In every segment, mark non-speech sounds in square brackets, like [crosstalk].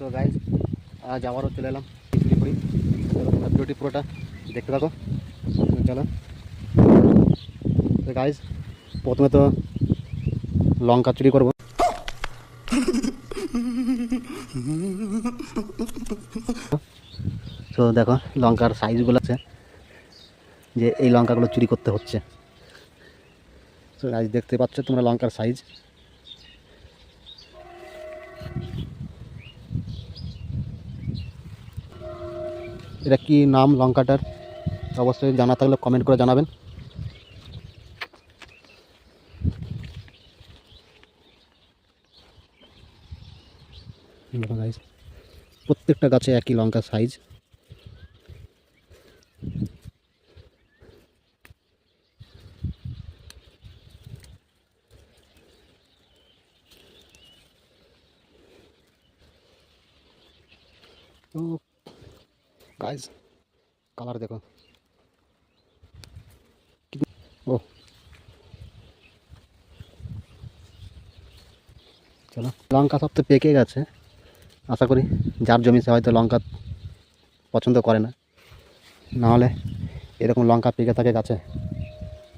তো গাইজ আজ আবারও চলে এলাম চলো তোমরা ভিডিওটি পুরোটা। দেখতে থাকো। চলো। তো গাইজ প্রথমে তো লঙ্কা চুরি করব। তো দেখো, লঙ্কার সাইজগুলো আছে, যে এই লঙ্কাগুলো চুরি করতে হচ্ছে। তো আজ দেখতে পাচ্ছ তোমরা লঙ্কার সাইজ এটা কি নাম লঙ্কাটার? অবশ্যই জানা থাকলে কমেন্ট করে জানাবেন। প্রত্যেকটা গাছে একই লঙ্কা সাইজ তো গাইজ কালার দেখো। ও। চলো, লঙ্কা সব তো পেকে গেছে, আশা করি যার জমি সে হয়তো লঙ্কা পছন্দ করে না। নাহলে এরকম লঙ্কা পেকে থাকে গাছে।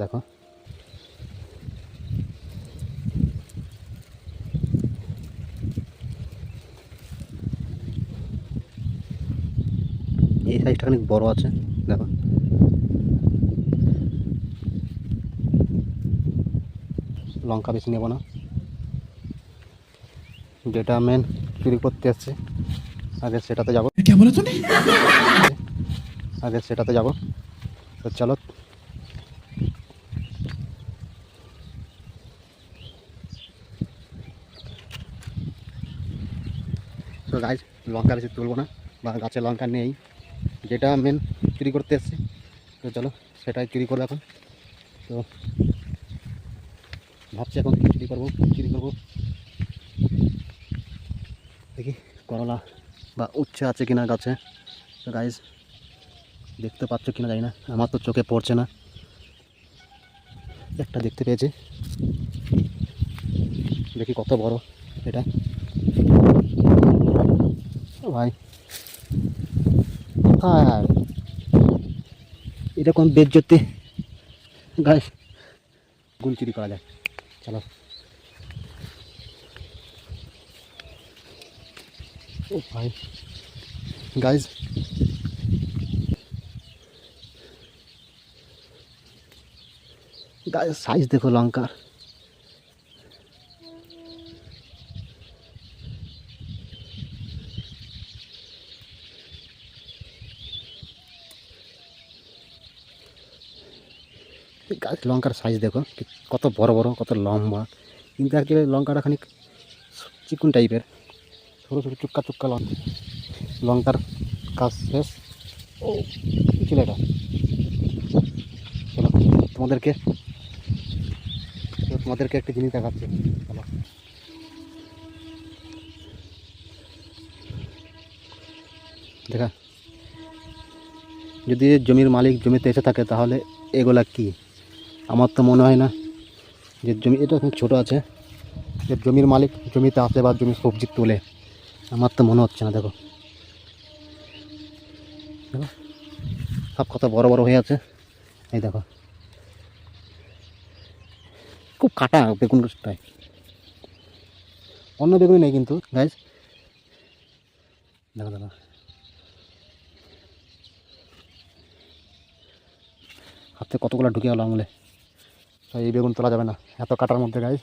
দেখো। অনেক বড় আছে দেখো। লঙ্কা বেশি নেব না। যেটা মেন চুরি করতে আসছে আগে সেটাতে যাব। আগে সেটাতে যাব। তো চলো। তো গাছ লঙ্কা বেশি তুলবো না বা গাছে লঙ্কা নেই। যেটা মেন চুরি করতে এসছে। তো চলো, সেটাই চুরি করব এখন। তো ভাবছি এখন কী চুরি করব চুরি করব। দেখি, করলা বা উচ্ছে আছে কিনা গাছে। তো গাইজ দেখতে পাচ্ছ কিনা জানি না, আমার তো চোখে পড়ছে না। একটা দেখতে পেয়েছি। দেখি কত বড় এটা। ভাই হ্যাঁ এটা কোন বেজ্জতি গাইস গুল চুরি করা যায়। চলো। ও ভাই। গাইজ। গায়ে সাইজ দেখো লঙ্কার এই গাছ লঙ্কার সাইজ দেখো কত বড় বড়, কত লম্বা। কিন্তু অ্যাকচুয়ালি লঙ্কাটা খানিক চিকুন টাইপের ছোটো ছোটো চুক্কা চুক্কা লঙ্কা। লঙ্কার কাজ শেষ। ও, কি ছিল এটা? চলো, তোমাদেরকে তোমাদেরকে একটা জিনিস দেখাচ্ছি। চলো। দেখা। যদি জমির মালিক জমিতে এসে থাকে, তাহলে এগুলা কি? আমার তো মনে হয় না যে জমি এটা এখন ছোটো আছে। যে জমির মালিক জমিতে আসে বা জমির সবজি তোলে, আমার তো মনে হচ্ছে না, দেখো। দেখো, সব কত বড় বড় হয়ে আছে। এই দেখো। খুব কাটা বেগুন গাছটায়। অন্য বেগুনই নেই কিন্তু গাইজ দেখো দেখো। হাতে কতগুলো ঢুকে গেল আঙুলে। তো এই বেগুন তোলা যাবে না। এত কাটার মধ্যে গাইজ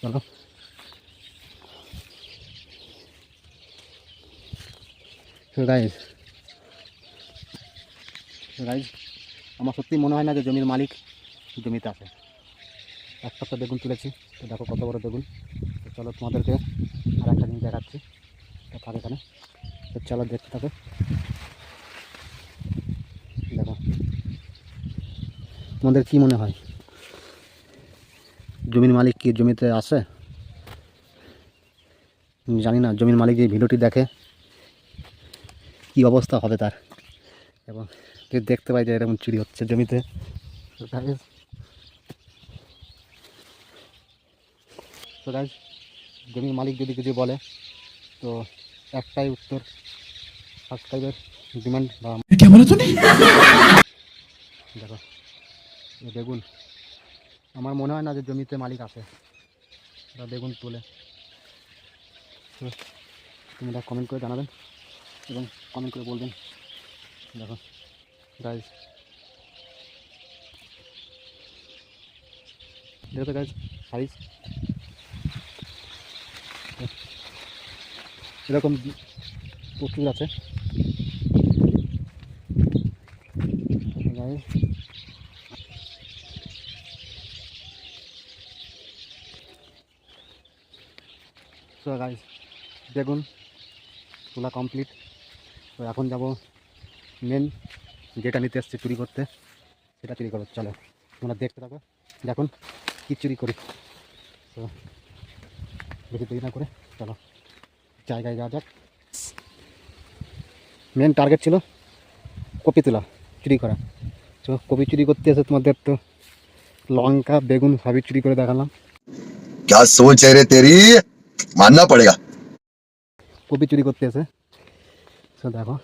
চলো। গাইজ গাইজ আমার সত্যি মনে হয় না যে জমির মালিক জমিতে আছে। এক সপ্তাহ বেগুন তুলেছি, তো দেখো কত বড় বেগুন। তো চলো তোমাদেরকে আর একটা জিনিস দেখাচ্ছি তো থাকে এখানে। তো চলো দেখতে থাকো। দেখো। তোমাদের কী মনে হয়? জমির মালিক কি জমিতে আসে জানি না জমির মালিক এই ভিডিওটি দেখে কি অবস্থা হবে তার। এবং যে দেখতে পাই যে এরকম চুরি হচ্ছে জমিতে। জমির মালিক যদি কিছু বলে তো একটাই উত্তর সাবস্ক্রাইবের ডিমান্ড বা দেখো বেগুন। আমার মনে হয় না যে জমিতে মালিক আছে ওরা বেগুন তোলে। তো তোমরা কমেন্ট করে জানাবেন এবং কমেন্ট করে বলবেন। দেখো গাইজ দেখো গাইজ সাইজ এরকম প্রচুর আছে গাইজ তো গাইজ বেগুন তোলা কমপ্লিট তো এখন যাব মেন যেটা নিতে এসছে চুরি করতে সেটা চুরি করো চলো তোমরা দেখতে থাকো দেখুন কী চুরি করি তো বেশি দেরি না করে চলো জায়গায় যাওয়া যাক মেন টার্গেট ছিল কপি তোলা চুরি করা তো কপি চুরি করতে এসে তোমাদের তো লঙ্কা বেগুন সবই চুরি করে দেখালাম क्या सोच है रे तेरी मानना पड़ेगा। कॉपी चोरी करते से। सो देखो।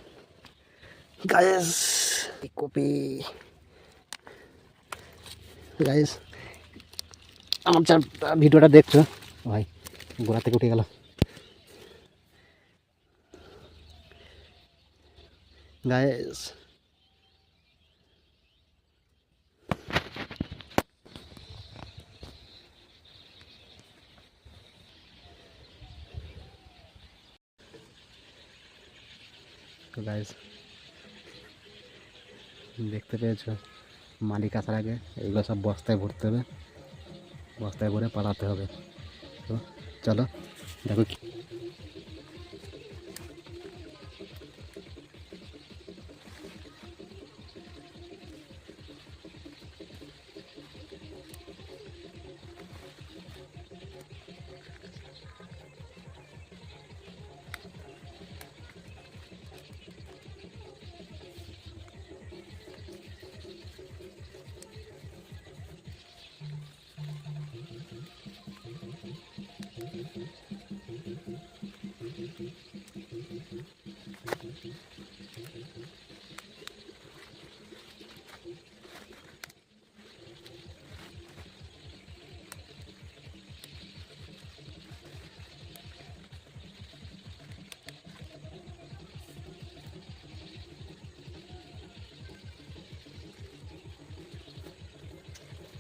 Guys copy. गाइस हम चल वीडियोटा देखछ भाई गोरा तक तो उठे गेलो। गाइस গাইজ দেখতে পেয়েছ? মালিক আসার আগে এগুলো সব বস্তায় ভরতে হবে। বস্তায় ভরে পালাতে হবে। তো চলো, দেখো কি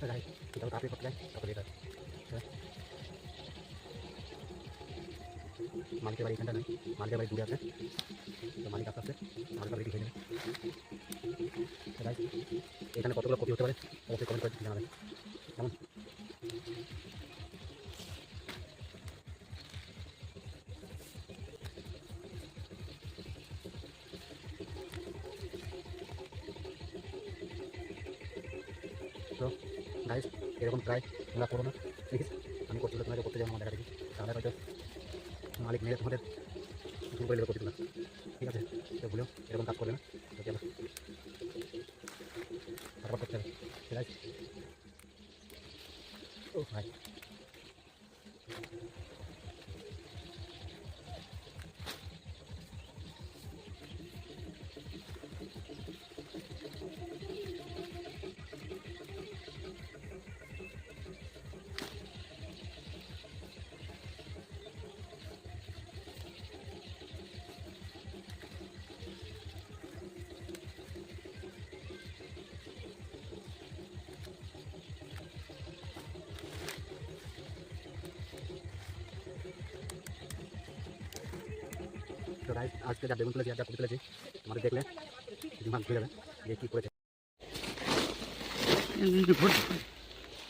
গাইজ দেখো তাড়াতাড়ি করতে যাই মালিকের বাড়ি এখানটা নেই মালিকের বাড়ি দূরে আছে। তো মালিক আস্তে আস্তে মালিকের খেয়ে নেবে। তো এখানে কতগুলো কপি হতে পারে? অবশ্যই কমেন্ট করে জানাবেন। কেমন? তো গাইস এরকম ট্রাই তোমরা করো না। প্লিজ আমি করতে তোমাকে করতে যাব আমার দেখা দেখি তাহলে হয়তো মালিক মেরে তোমাদের ভুল করে দেবে কপি তোলা ঠিক তো গাইস আজকে যা বেগুন তুলেছি আর যা কপি তুলেছি তোমাদের দেখলে দিমাগ ঘুরে যাবে যে কী করেছে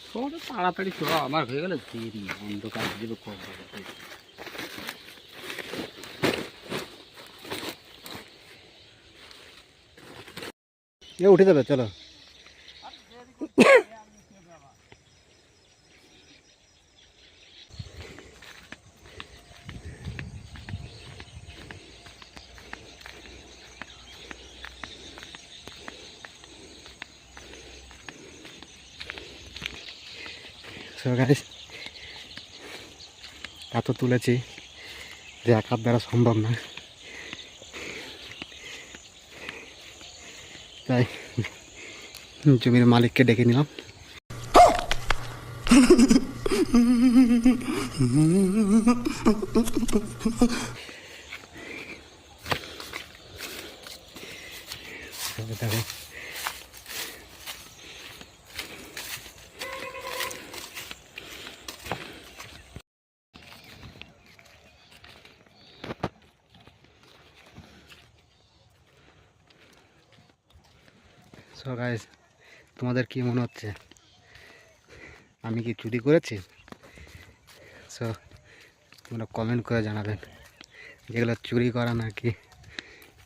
সব তাড়াতাড়ি চ আমার হয়ে গেল দেরি অন্ধকার কবে এ উঠে যাবে, চলো। এত তুলেছি যে একার দ্বারা সম্ভব না। তাই জমির মালিককে ডেকে নিলাম [laughs] তবে দেখো সো তোমাদের কি মনে হচ্ছে? আমি কি চুরি করেছি? সো তোমরা কমেন্ট করে জানাবেন। যেগুলো চুরি করা নাকি?